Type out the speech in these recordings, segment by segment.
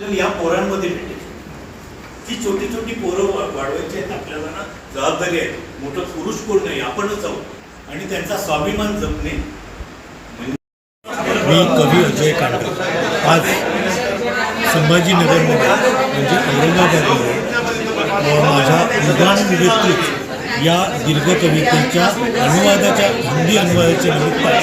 या पोरांमध्ये भेटेल. ती छोटी छोटी पोरं वाढवायची आहेत आपल्याला ना जबाबदारी आहे. मोठं पुरुष कोण नाही आपणच आहोत. आणि त्यांचा स्वाभिमान जपणे. मी कवी अजय कांडे. आज संभाजीनगरमध्ये म्हणजे औरंगाबादमध्ये माझ्या उदान निवृत्तीत या दीर्घ कवितेच्या अनुवादाच्या हिंदी अनुवादाच्या निमित्ताने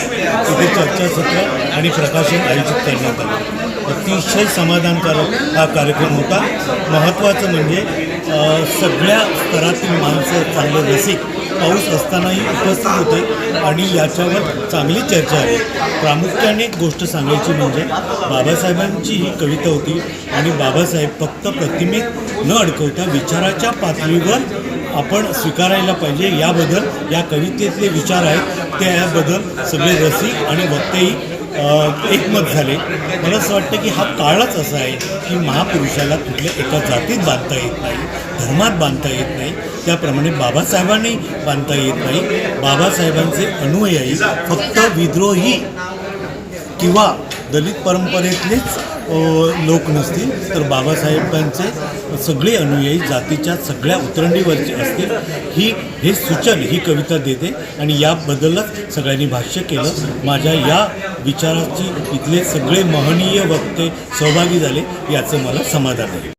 तिथे चर्चासत्र आणि प्रकाशन आयोजित करण्यात आलं. अतिशय समाधानकारक हा कार्यक्रम होता. महत्त्वाचं म्हणजे सगळ्या स्तरातील माणसं चांगले रसिक पाऊस असतानाही उपस्थित होते आणि याच्यावर चांगली चर्चा आली प्रामुख्याने एक गोष्ट सांगायची म्हणजे बाबासाहेबांची ही कविता होती आणि बाबासाहेब फक्त प्रतिमेत न अडकवता विचाराच्या पातळीवर आपण स्वीकारायला पाहिजे. याबद्दल या कवितेतले विचार आहेत त्याबद्दल सगळे रसिक आणि वक्तेही एकमत झाले. मला असं वाटतं की हा काळच असा आहे की महापुरुषाला कुठल्या एका जातीत बांधता येत नाही धर्मात बांधता येत नाही. त्याप्रमाणे बाबासाहेबांनी बांधता येत नाही. बाबासाहेबांचे अनुयायी फक्त विद्रोही किंवा दलित परंपरेतलेच लोक नसतील तर बाबासाहेबांचे सगळे अनुयायी जातीच्या सगळ्या उतरंडीवरचे असतील. ही हे सूचन ही कविता देते आणि याबद्दलच सगळ्यांनी भाष्य केलं. माझ्या या विचाराची इथले सगळे महनीय वक्ते सहभागी झाले याचं मला समाधान आहे.